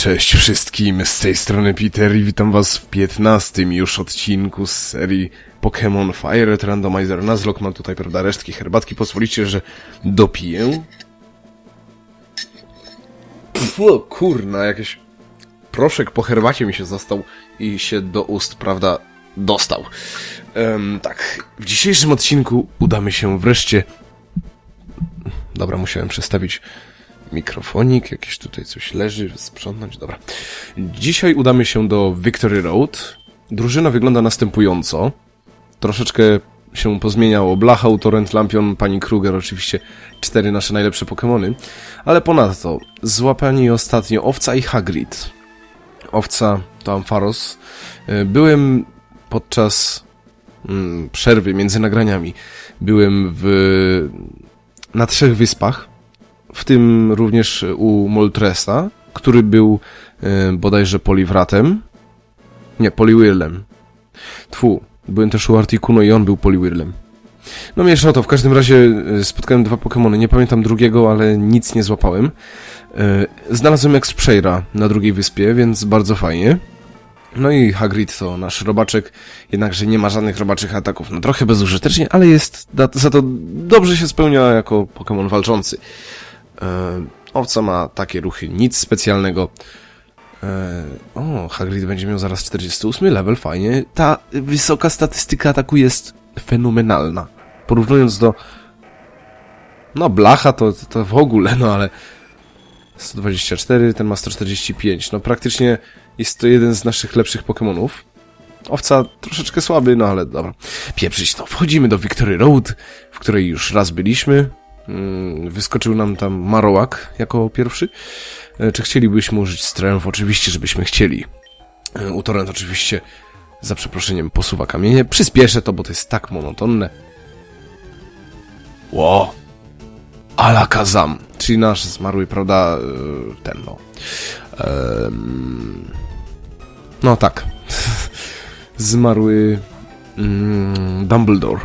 Cześć wszystkim, z tej strony Peter i witam was w 15 już odcinku z serii Pokémon Fire Randomizer Nuzlocke. Mam tutaj, prawda, resztki herbatki. Pozwolicie, że dopiję. Pfu, kurna, jakiś proszek po herbacie mi się został i się do ust, prawda, dostał. Em, tak, w dzisiejszym odcinku udamy się wreszcie... Dobra, musiałem przestawić mikrofonik, jakieś tutaj coś leży, sprzątnąć, dobra. Dzisiaj udamy się do Victory Road. Drużyna wygląda następująco. Troszeczkę się pozmieniało. Blachał, Torrent, Lampion, Pani Kruger, oczywiście cztery nasze najlepsze Pokémony. Ale ponadto złapani ostatnio Owca i Hagrid. Owca to Ampharos. E, Byłem podczas mm, przerwy między nagraniami. Byłem w, na trzech wyspach w tym również u Moltresa, który był e, bodajże poliwratem. Nie, poliwirlem. Tfu, byłem też u Articuno i on był poliwirlem. No mniejsza to, w każdym razie e, spotkałem dwa Pokémony, nie pamiętam drugiego, ale nic nie złapałem. E, Znalazłem Expreyra na drugiej wyspie, więc bardzo fajnie. No i Hagrid to nasz robaczek, jednakże nie ma żadnych robaczych ataków. No trochę bezużytecznie, ale jest za to dobrze się spełnia jako Pokémon walczący. E, owca ma takie ruchy, nic specjalnego. E, o, Hagrid będzie miał zaraz 48 level, fajnie. Ta wysoka statystyka ataku jest fenomenalna. Porównując do... No, Blacha to, to w ogóle, no ale... 124, ten ma 145. No praktycznie jest to jeden z naszych lepszych Pokémonów. Owca troszeczkę słaby, no ale dobra. Pieprzyć to. Wchodzimy do Victory Road, w której już raz byliśmy. Mm, Wyskoczył nam tam Marowak jako pierwszy. E, Czy chcielibyśmy użyć Strength? Oczywiście, żebyśmy chcieli. E, U Torrent oczywiście, za przeproszeniem, posuwa kamienie. Przyspieszę to, bo to jest tak monotonne. Ło! Alakazam! Czyli nasz zmarły, prawda, e, ten no. No tak. zmarły mm, Dumbledore.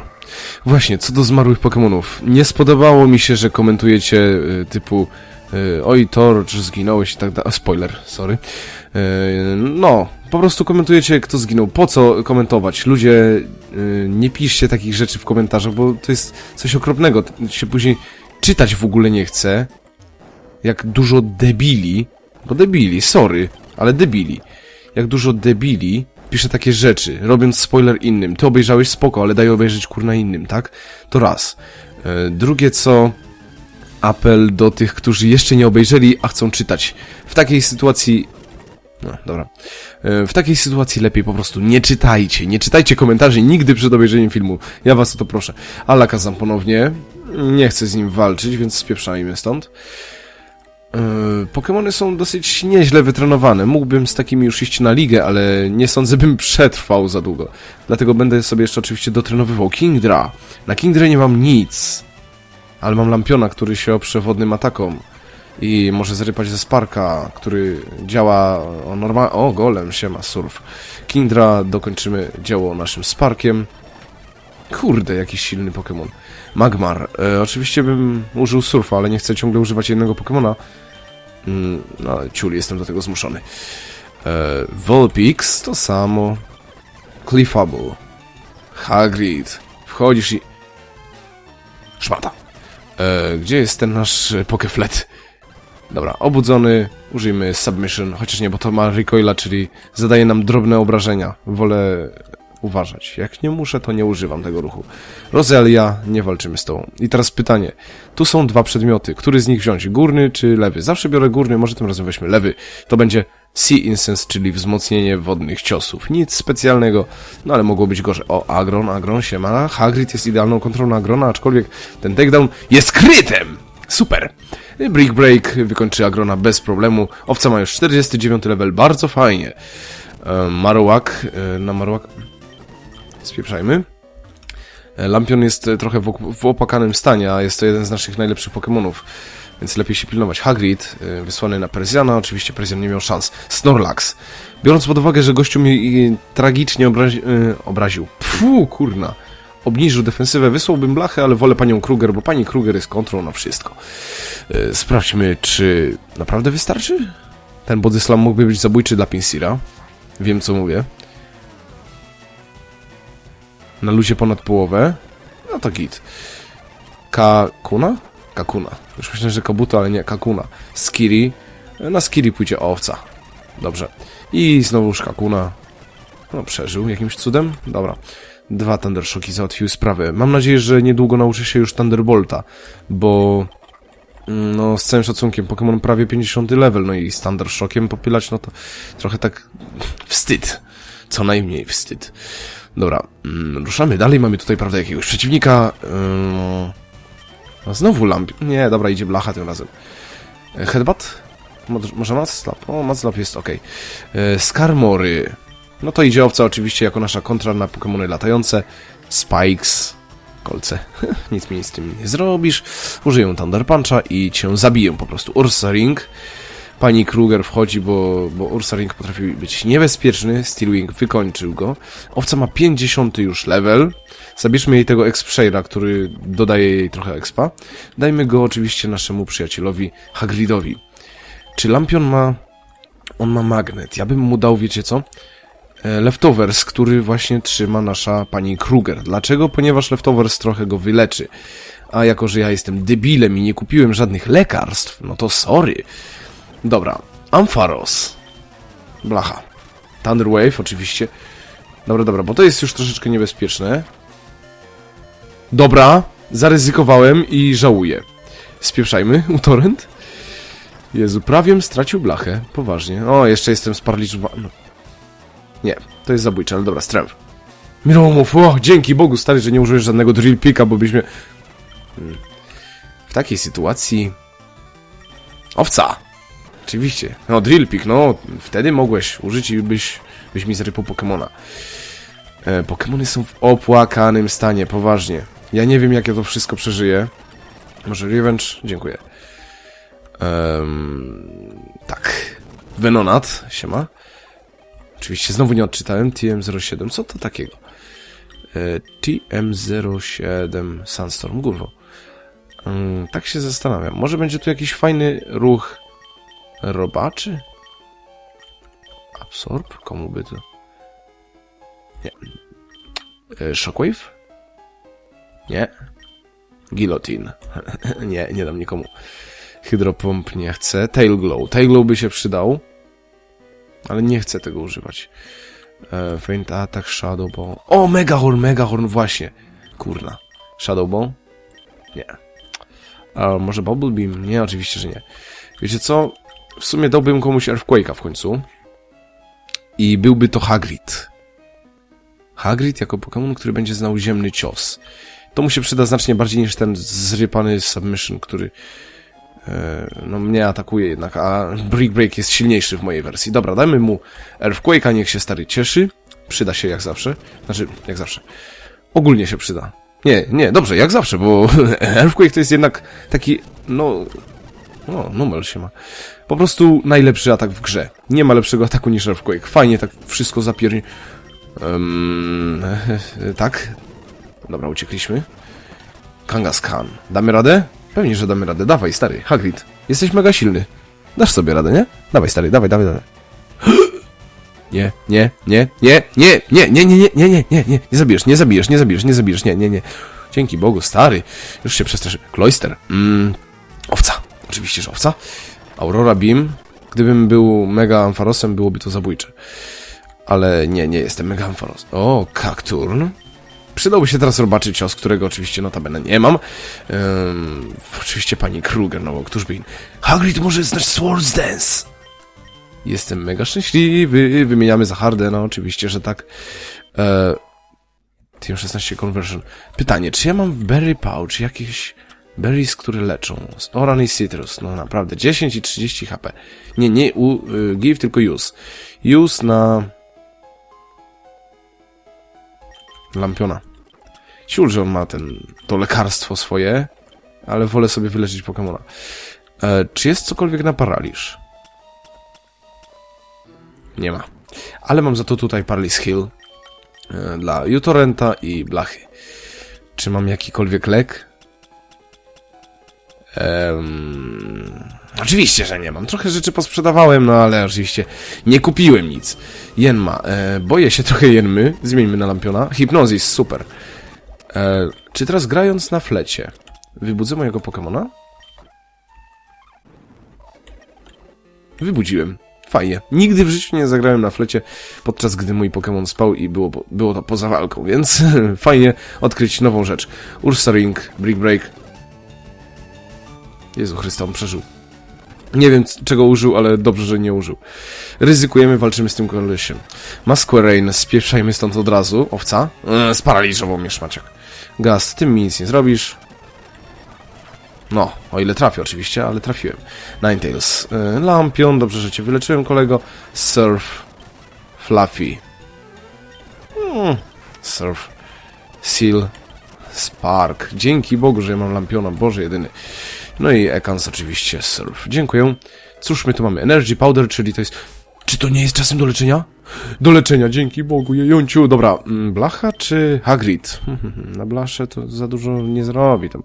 Właśnie, co do zmarłych Pokémonów. Nie spodobało mi się, że komentujecie y, typu y, oj, Thor, czy zginąłeś i tak dalej. Spoiler, sorry. Y, no, po prostu komentujecie, kto zginął. Po co komentować? Ludzie, y, nie piszcie takich rzeczy w komentarzach, bo to jest coś okropnego. To się później czytać w ogóle nie chce. Jak dużo debili, bo debili, sorry, ale debili. Jak dużo debili pisze takie rzeczy, robiąc spoiler innym. Ty obejrzałeś spoko, ale daj obejrzeć kurna innym, tak? To raz. E, drugie co, apel do tych, którzy jeszcze nie obejrzeli, a chcą czytać. W takiej sytuacji... No, dobra. E, W takiej sytuacji lepiej po prostu nie czytajcie. Nie czytajcie komentarzy nigdy przed obejrzeniem filmu. Ja was o to proszę. Alakazam ponownie. Nie chcę z nim walczyć, więc spieprzajmy stąd. Yy, Pokemony są dosyć nieźle wytrenowane. Mógłbym z takimi już iść na ligę, ale nie sądzę, bym przetrwał za długo. Dlatego będę sobie jeszcze oczywiście dotrenowywał Kingdra. Na Kingdre nie mam nic. Ale mam Lampiona, który się oprze wodnym atakom. I może zrypać ze Sparka, który działa o normal... O, golem, siema, surf. Kingdra dokończymy dzieło naszym Sparkiem. Kurde, jakiś silny Pokémon. Magmar. E, oczywiście bym użył surfa, ale nie chcę ciągle używać jednego Pokémona. Mm, no, ciul, jestem do tego zmuszony. E, Volpix to samo. Clefable. Hagrid. Wchodzisz i... Szmata. E, gdzie jest ten nasz Pokeflet? Dobra, obudzony. Użyjmy Submission, chociaż nie, bo to ma recoila, czyli zadaje nam drobne obrażenia. Wolę uważać. Jak nie muszę, to nie używam tego ruchu. Rozelia, nie walczymy z tą. I teraz pytanie. Tu są dwa przedmioty. Który z nich wziąć? Górny czy lewy? Zawsze biorę górny, może tym razem weźmy lewy. To będzie Sea Incense, czyli wzmocnienie wodnych ciosów. Nic specjalnego, no ale mogło być gorzej. O, Agron, Agron się ma. Hagrid jest idealną kontrolą Agrona, aczkolwiek ten takedown jest krytem! Super! Brick Break wykończy Agrona bez problemu. Owca ma już 49 level, bardzo fajnie. E, Marowak, e, na Marowak... Spieprzajmy. E, Lampion jest e, trochę w, opłakanym stanie, a jest to jeden z naszych najlepszych Pokémonów, więc lepiej się pilnować. Hagrid, e, wysłany na Persjana, oczywiście Persjan nie miał szans. Snorlax. Biorąc pod uwagę, że gościu mnie tragicznie obrazi, obraził. Pfu, kurna. Obniżył defensywę, wysłałbym blachę, ale wolę panią Kruger, bo pani Kruger jest kontrą na wszystko. Sprawdźmy, czy naprawdę wystarczy? Ten body slam mógłby być zabójczy dla Pinsira. Wiem co mówię. Na luzie ponad połowę. No to git. Kakuna? Kakuna. Już myślę, że Kabuto, ale nie, Kakuna. Skiri. Na Skiri pójdzie owca. Dobrze. I znowuż Kakuna. No, przeżył jakimś cudem? Dobra. Dwa Thundershocki załatwiły sprawę. Mam nadzieję, że niedługo nauczy się już Thunderbolta, bo... mm, No, z całym szacunkiem, Pokémon prawie 50 level, no i z Thundershockiem popylać, no to trochę tak wstyd. Co najmniej wstyd. Dobra, mm, ruszamy dalej. Mamy tutaj, prawda, jakiegoś przeciwnika. Ym... A znowu lamp. Nie, dobra, idzie blacha tym razem. E, Headbutt? Mo- Może Matslap? O, Matslap jest ok. Skarmory. No to idzie owca oczywiście jako nasza kontra na Pokémony latające. Spikes. Kolce. Nic mi z tym nie zrobisz. Użyję Thunder Puncha i cię zabiję po prostu. Ursa Ring. Pani Kruger wchodzi, bo, bo Ursa Ring potrafi być niebezpieczny. Steel Wing wykończył go. Owca ma 50 już level. Zabierzmy jej tego Exp-Shade'a, który dodaje jej trochę expa. Dajmy go oczywiście naszemu przyjacielowi Hagridowi. Czy Lampion ma... On ma magnet. Ja bym mu dał, wiecie co? E, Leftovers, który właśnie trzyma nasza pani Kruger. Dlaczego? Ponieważ Leftovers trochę go wyleczy. A jako, że ja jestem debilem i nie kupiłem żadnych lekarstw, no to sorry. Dobra, Ampharos. Blacha. Thunderwave oczywiście. Dobra, dobra, bo to jest już troszeczkę niebezpieczne. Dobra, zaryzykowałem i żałuję. Spieprzajmy, u torrent. Jezu, prawiem stracił blachę. Poważnie. O, jeszcze jestem sparaliżowany. No. Nie, to jest zabójcze, ale dobra, strength. Miromów, o, dzięki Bogu, stary, że nie użyłeś żadnego drill picka, bo byśmy... Hmm. W takiej sytuacji... Owca! Oczywiście. No, drill pick, no, wtedy mogłeś użyć i byś, byś mi zrypał Pokemona. E, Pokemony są w opłakanym stanie, poważnie. Ja nie wiem, jak ja to wszystko przeżyję. Może Revenge? Dziękuję. Em, tak. Venonat, siema. Oczywiście znowu nie odczytałem. TM07, co to takiego? E, TM07 Sunstorm, kurwo. Mm, tak się zastanawiam. Może będzie tu jakiś fajny ruch robaczy? Absorb? Komu by to? Nie. E, Shockwave? Nie. Guillotine. nie, nie dam nikomu. Hydropomp nie chcę. Tailglow. Tailglow by się przydał. Ale nie chcę tego używać. E, Faint Attack, Shadow Ball. O, Megahorn, Megahorn, właśnie. Kurna. Shadow Ball? Nie. A może Bubble Beam? Nie, oczywiście, że nie. Wiecie co? W sumie dałbym komuś Earthquake'a w końcu. I byłby to Hagrid. Hagrid jako Pokémon, który będzie znał ziemny cios. To mu się przyda znacznie bardziej niż ten zrypany Submission, który e, no mnie atakuje jednak, a Brick Break jest silniejszy w mojej wersji. Dobra, dajmy mu Earthquake'a, niech się stary cieszy. Przyda się jak zawsze. Znaczy, jak zawsze. Ogólnie się przyda. Nie, nie, dobrze, jak zawsze, bo Earthquake to jest jednak taki, no... No, numer się ma. Po prostu najlepszy atak w grze. Nie ma lepszego ataku niż Earthquake. Fajnie tak wszystko zapierni... Um, tak? Dobra, uciekliśmy. Kangaskhan. Damy radę? Pewnie, że damy radę. Dawaj, stary. Hagrid. Jesteś mega silny. Dasz sobie radę, nie? Dawaj, stary, dawaj, dawaj, dawaj. Nie, nie, nie, nie, nie, nie, nie, nie, nie, nie, nie, nie, nie, nie zabijesz, nie zabijesz, nie zabijesz, nie zabijesz, nie, nie, nie. Dzięki Bogu, stary. Już się przestraszy. Cloister. Mm, owca. Oczywiście, że owca. Aurora Beam. Gdybym był mega Ampharosem, byłoby to zabójcze. Ale nie, nie jestem mega Ampharos. O, Kakturn. Przydałby się teraz robaczy cios, którego oczywiście notabene nie mam. Oczywiście pani Kruger, no bo któż by in... Hagrid może znać Swords Dance! Jestem mega szczęśliwy. Wymieniamy za Hardena, oczywiście, że tak. E, Team 16 Conversion. Pytanie, czy ja mam w Berry Pouch jakieś berries, które leczą? Oran i Citrus. No naprawdę, 10 i 30 HP. Nie, nie u, y, give, tylko use. Use na... Lampiona. Ciul, że on ma ten, to lekarstwo swoje, ale wolę sobie wyleczyć Pokemona. E, czy jest cokolwiek na paraliż? Nie ma. Ale mam za to tutaj Paralyze Hill e, dla Utorrenta i Blachy. Czy mam jakikolwiek lek? Ehm, Oczywiście, że nie mam. Trochę rzeczy posprzedawałem, no ale oczywiście nie kupiłem nic. Jenma. E, boję się trochę Jenmy. Zmieńmy na lampiona. Hipnozis, super. E, czy teraz grając na flecie wybudzę mojego Pokemona? Wybudziłem. Fajnie. Nigdy w życiu nie zagrałem na flecie, podczas gdy mój Pokémon spał i było, było to poza walką, więc fajnie odkryć nową rzecz. Ursa Ring, Brick Break. Jezu Chrysta, on przeżył. Nie wiem czego użył, ale dobrze, że nie użył. Ryzykujemy, walczymy z tym kolesiem. Masquerain, spieprzajmy stąd od razu. Owca? Eee, sparaliżował mnie szmaciak. Gaz, tym mi nic nie zrobisz. No, o ile trafię oczywiście, ale trafiłem. Ninetales. E, Lampion, dobrze, że cię wyleczyłem, kolego. Surf. Fluffy. Mm, surf. Seal. Spark. Dzięki Bogu, że ja mam lampiona, Boże jedyny. No i Ekans oczywiście, Surf. Dziękuję. Cóż my tu mamy? Energy Powder, czyli to jest... Czy to nie jest czasem do leczenia? Do leczenia, dzięki Bogu, jejąciu. Dobra, mm, Blacha czy Hagrid? Na Blasze to za dużo nie zrobi tam.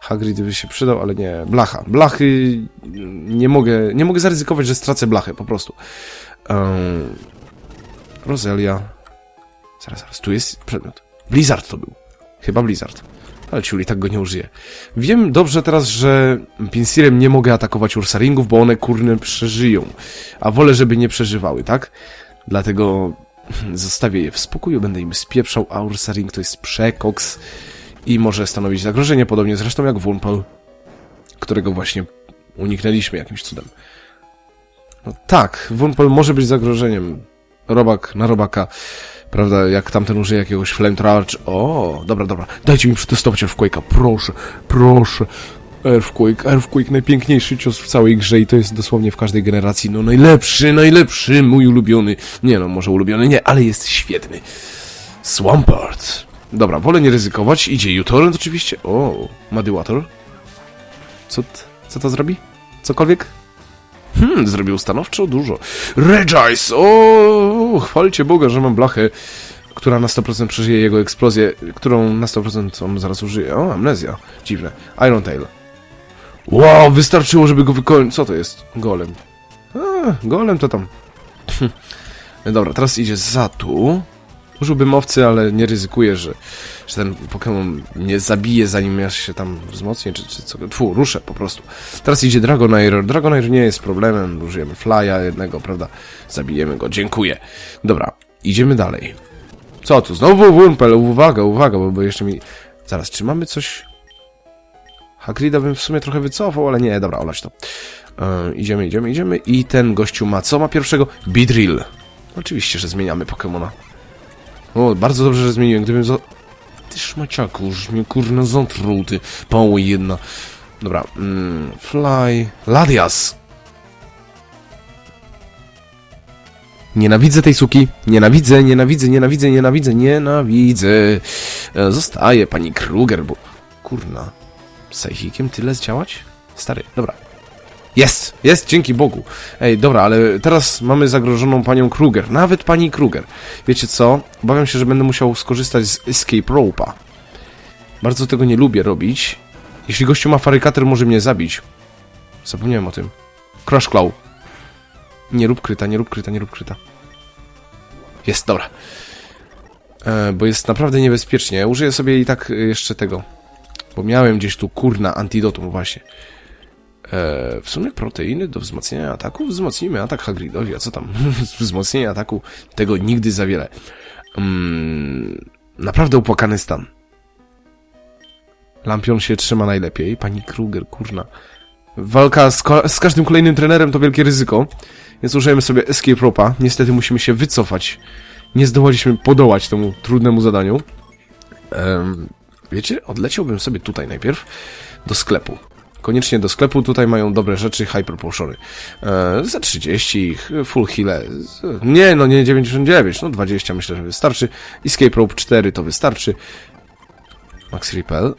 Hagrid by się przydał, ale nie. Blacha. Blachy mm, nie mogę, nie mogę zaryzykować, że stracę blachę, po prostu. Um. Zaraz, zaraz, tu jest przedmiot. Blizzard to był. Chyba Blizzard. Ale ciuli tak go nie użyje. Wiem dobrze teraz, że Pinsirem nie mogę atakować Ursaringów, bo one kurne przeżyją. A wolę, żeby nie przeżywały, tak? Dlatego zostawię je w spokoju, będę im spieprzał, a Ursaring to jest przekoks i może stanowić zagrożenie, podobnie zresztą jak Wurmple, którego właśnie uniknęliśmy jakimś cudem. No tak, Wurmple może być zagrożeniem. Robak na robaka. Prawda, jak tamten użyje jakiegoś flamethrower, czy... O, dobra, dobra. Dajcie mi przetestować Earthquake'a, proszę, proszę. Earthquake, Earthquake, najpiękniejszy cios w całej grze i to jest dosłownie w każdej generacji, no najlepszy, najlepszy, mój ulubiony. Nie no, może ulubiony nie, ale jest świetny. Swampert. Dobra, wolę nie ryzykować. Idzie uTorrent oczywiście. O, Muddy Water. Co, co to zrobi? Cokolwiek? Hmm, zrobił stanowczo dużo. Regice! O, chwalcie Boga, że mam blachę, która na 100% przeżyje jego eksplozję, którą na 100% on zaraz użyje. O, amnezja. Dziwne. Iron Tail. Wow, wystarczyło, żeby go wykończyć. Co to jest? Golem. A, golem to tam. Dobra, teraz idzie za tu. Użyłbym owcy, ale nie ryzykuję, że, że ten Pokémon mnie zabije, zanim ja się tam wzmocnię, czy, czy co. Tfu, ruszę po prostu. Teraz idzie Dragonair. Dragonair nie jest problemem. Użyjemy Flya jednego, prawda? Zabijemy go. Dziękuję. Dobra, idziemy dalej. Co tu? Znowu Wurmpel. Uwaga, uwaga, bo, bo jeszcze mi... Zaraz, czy mamy coś... Hagrida bym w sumie trochę wycofał, ale nie, dobra, olać to. Yy, idziemy, idziemy, idziemy i ten gościu ma co ma pierwszego? Beedrill. Oczywiście, że zmieniamy Pokemona. O, bardzo dobrze, że zmieniłem. Gdybym za... Ty szmaciaku, już mnie kurna zatruł, ty pały jedna. Dobra, mm, Fly... Ladias! Nienawidzę tej suki. Nienawidzę, nienawidzę, nienawidzę, nienawidzę, nienawidzę. E, Zostaje pani Kruger, bo... Kurna. Psychikiem tyle zdziałać? Stary, dobra. Jest, jest, dzięki Bogu. Ej, dobra, ale teraz mamy zagrożoną panią Kruger. Nawet pani Kruger. Wiecie co? Obawiam się, że będę musiał skorzystać z Escape Rope'a. Bardzo tego nie lubię robić. Jeśli gościu ma farykater, może mnie zabić. Zapomniałem o tym. Crush Claw. Nie rób kryta, nie rób kryta, nie rób kryta. Jest, dobra. E, bo jest naprawdę niebezpiecznie. Użyję sobie i tak jeszcze tego. Bo miałem gdzieś tu kurna antidotum właśnie. E, w sumie proteiny do wzmocnienia ataku? Wzmocnimy atak Hagridowi, a co tam? Wzmocnienie ataku tego nigdy za wiele. Mm, naprawdę upłakany stan. Lampion się trzyma najlepiej. Pani Kruger, kurna. Walka z, z każdym kolejnym trenerem to wielkie ryzyko, więc użyjemy sobie Escape Ropa. Niestety musimy się wycofać. Nie zdołaliśmy podołać temu trudnemu zadaniu. Em, wiecie, odleciałbym sobie tutaj najpierw do sklepu. Koniecznie do sklepu, tutaj mają dobre rzeczy, Hyper Potiony. E, za 30, full heal. Nie, no nie 99, no 20 myślę, że wystarczy. Escape Rope 4 to wystarczy. Max Repel.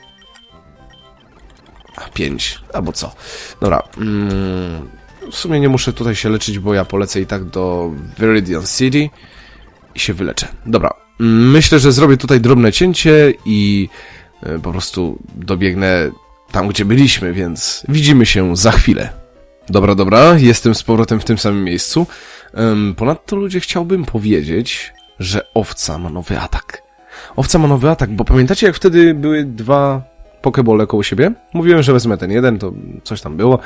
5, albo co. Dobra. Mm, w sumie nie muszę tutaj się leczyć, bo ja polecę i tak do Viridian City i się wyleczę. Dobra. Mm, Myślę, że zrobię tutaj drobne cięcie i e, po prostu dobiegnę tam, gdzie byliśmy, więc widzimy się za chwilę. Dobra, dobra, jestem z powrotem w tym samym miejscu. Ponadto ludzie chciałbym powiedzieć, że owca ma nowy atak. Owca ma nowy atak, bo pamiętacie jak wtedy były dwa pokebole koło siebie? Mówiłem, że wezmę ten jeden, to coś tam było.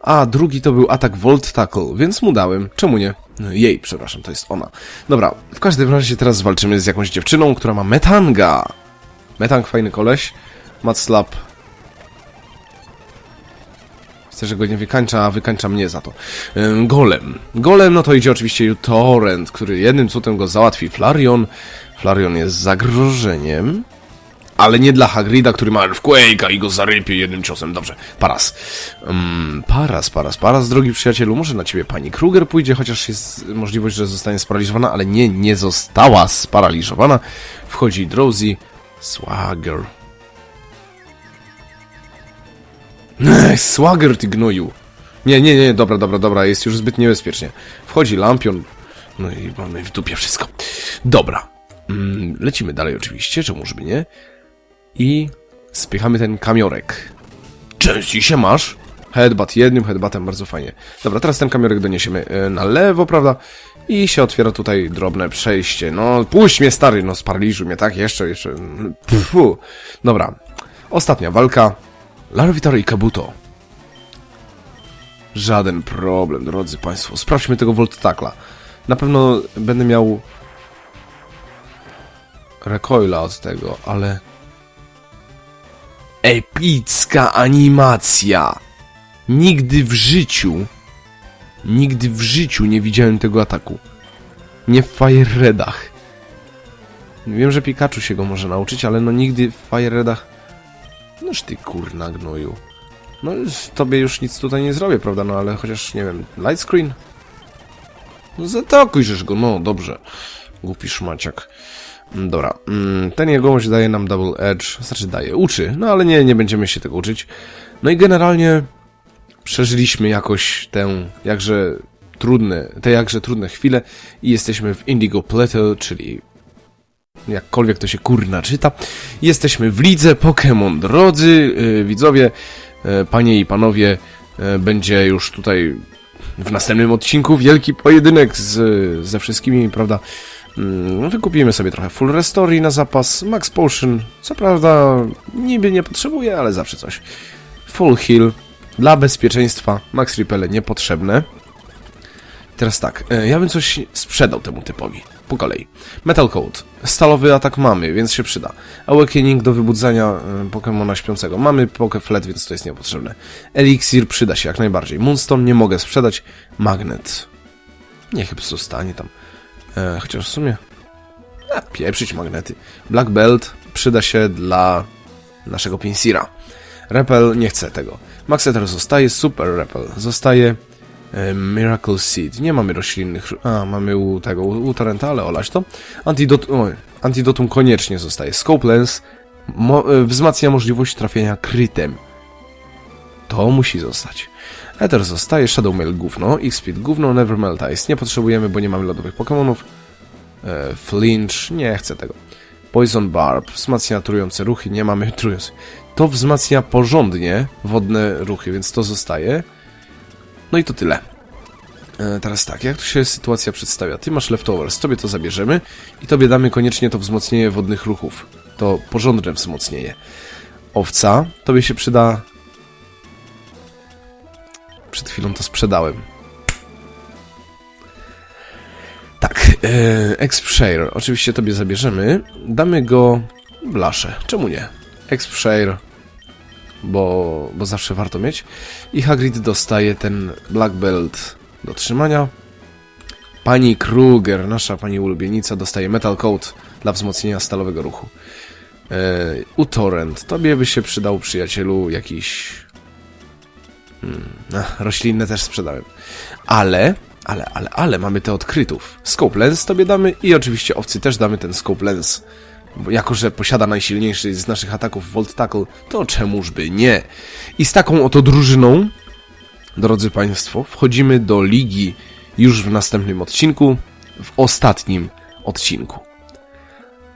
A drugi to był atak Volt Tackle, więc mu dałem. Czemu nie? No, Jej, przepraszam, to jest ona. Dobra, w każdym razie teraz walczymy z jakąś dziewczyną, która ma Metanga. Metang fajny koleś. Matslap Chcę, że go nie wykańcza, a wykańcza mnie za to. Golem. Golem, no to idzie oczywiście uTorrent, który jednym cudem go załatwi. Flareon. Flareon jest zagrożeniem. Ale nie dla Hagrida, który ma Earthquake'a i go zarypie jednym ciosem. Dobrze. Paras. Paras, paras, paras, drogi przyjacielu. Może na ciebie pani Kruger pójdzie, chociaż jest możliwość, że zostanie sparaliżowana, ale nie, nie została sparaliżowana. Wchodzi Drowsy. Swagger. Ech, Swagger, ty gnoju. Nie, nie, nie, dobra, dobra, dobra, jest już zbyt niebezpiecznie. Wchodzi Lampion. No i mamy w dupie wszystko. Dobra. Mm, lecimy dalej oczywiście, czemu żeby nie. I spychamy ten kamiorek. Części się masz? Headbutt jednym headbuttem, bardzo fajnie. Dobra, teraz ten kamiorek doniesiemy e, na lewo, prawda? I się otwiera tutaj drobne przejście. No, puść mnie stary, no sparaliżuj mnie, tak? Jeszcze, jeszcze. Fu. Dobra. Ostatnia walka. Larvitar i Kabuto. Żaden problem, drodzy Państwo. Sprawdźmy tego Volt Tackla. Na pewno będę miał recoila od tego, ale... Epicka animacja! Nigdy w życiu, nigdy w życiu nie widziałem tego ataku. Nie w Fire Redach. Wiem, że Pikachu się go może nauczyć, ale no nigdy w Fire Redach Noż ty kurna gnoju. No tobie już nic tutaj nie zrobię, prawda? No ale chociaż, nie wiem, lightscreen? No zatakujżesz go, no dobrze. Głupi szmaciak. Mm, Dobra, mm, ten jegomość daje nam double edge, znaczy daje, uczy, no ale nie, nie będziemy się tego uczyć. No i generalnie przeżyliśmy jakoś tę jakże trudne, te jakże trudne chwile i jesteśmy w Indigo Plateau, czyli jakkolwiek to się kurna czyta. Jesteśmy w lidze Pokémon. Drodzy yy, widzowie, yy, panie i panowie, yy, będzie już tutaj w następnym odcinku wielki pojedynek z, ze wszystkimi, prawda? Mm, Wykupimy sobie trochę Full Restore na zapas, Max Potion, co prawda niby nie potrzebuję, ale zawsze coś. Full Heal, dla bezpieczeństwa, Max Repele niepotrzebne. Teraz tak, e, ja bym coś sprzedał temu typowi. Po kolei. Metal Coat. Stalowy atak mamy, więc się przyda. Awakening do wybudzania e, Pokemona śpiącego. Mamy Pokeflet, więc to jest niepotrzebne. Elixir przyda się jak najbardziej. Moonstone nie mogę sprzedać. Magnet. Niech chyba zostanie tam. E, chociaż w sumie... A, pieprzyć magnety. Black Belt przyda się dla naszego Pinsira. Repel nie chce tego. Maxeter zostaje, Super Repel zostaje. Miracle Seed. Nie mamy roślinnych. A, mamy u tego, u, Torrenta, ale olać to. Antidot, oj, antidotum koniecznie zostaje. Scope Lens mo, e, wzmacnia możliwość trafienia krytem. To musi zostać. Ether zostaje, Shadow Mail gówno, X-Speed gówno, Never Melt Ice nie potrzebujemy, bo nie mamy lodowych Pokémonów. E, flinch, nie chcę tego. Poison Barb, wzmacnia trujące ruchy, nie mamy trujące. To wzmacnia porządnie wodne ruchy, więc to zostaje. No i to tyle. E, teraz tak, jak tu się sytuacja przedstawia? Ty masz leftovers, tobie to zabierzemy i tobie damy koniecznie to wzmocnienie wodnych ruchów. To porządne wzmocnienie. Owca, tobie się przyda... Przed chwilą to sprzedałem. Tak, e, oczywiście tobie zabierzemy. Damy go Blasze, czemu nie? Exp-Share bo, bo zawsze warto mieć. I Hagrid dostaje ten Black Belt do trzymania. Pani Kruger, nasza pani ulubienica, dostaje Metal Coat dla wzmocnienia stalowego ruchu. Yy, u Torrent, tobie by się przydał, przyjacielu, jakiś... Hmm, ach, roślinne też sprzedałem. Ale, ale, ale, ale, mamy te odkrytów. Scope Lens tobie damy i oczywiście owcy też damy ten Scope Lens bo jako, że posiada najsilniejszy z naszych ataków Volt Tackle, to czemuż by nie. I z taką oto drużyną, drodzy Państwo, wchodzimy do ligi już w następnym odcinku, w ostatnim odcinku.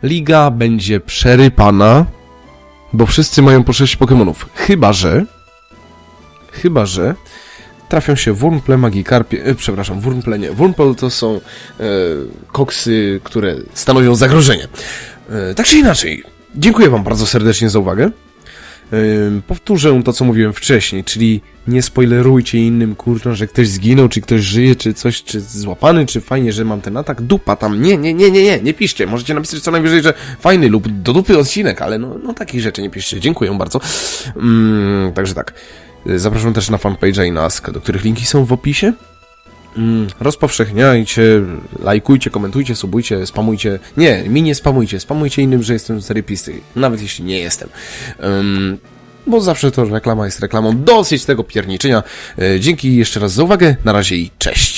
Liga będzie przerypana, bo wszyscy mają po 6 Pokémonów. Chyba, że... Chyba, że... trafią się wurmple, magikarpie, e, przepraszam, wurmple nie, wurmple to są e, koksy, które stanowią zagrożenie. E, tak czy inaczej, dziękuję wam bardzo serdecznie za uwagę. Ym, powtórzę to, co mówiłem wcześniej, czyli nie spoilerujcie innym, kurczę, że ktoś zginął, czy ktoś żyje, czy coś, czy złapany, czy fajnie, że mam ten atak, dupa tam, nie, nie, nie, nie, nie, nie piszcie, możecie napisać co najwyżej, że fajny lub do dupy odcinek, ale no, no takich rzeczy nie piszcie, dziękuję bardzo. Ym, także tak, Y, zapraszam też na fanpage'a i na Ask, do których linki są w opisie. Mm, rozpowszechniajcie, lajkujcie, komentujcie, subujcie, spamujcie. Nie, mi nie spamujcie, spamujcie innym, że jestem z repisty, nawet jeśli nie jestem. Ym, bo zawsze to reklama jest reklamą. Dosyć tego pierniczenia. E, Dzięki jeszcze raz za uwagę. Na razie i cześć.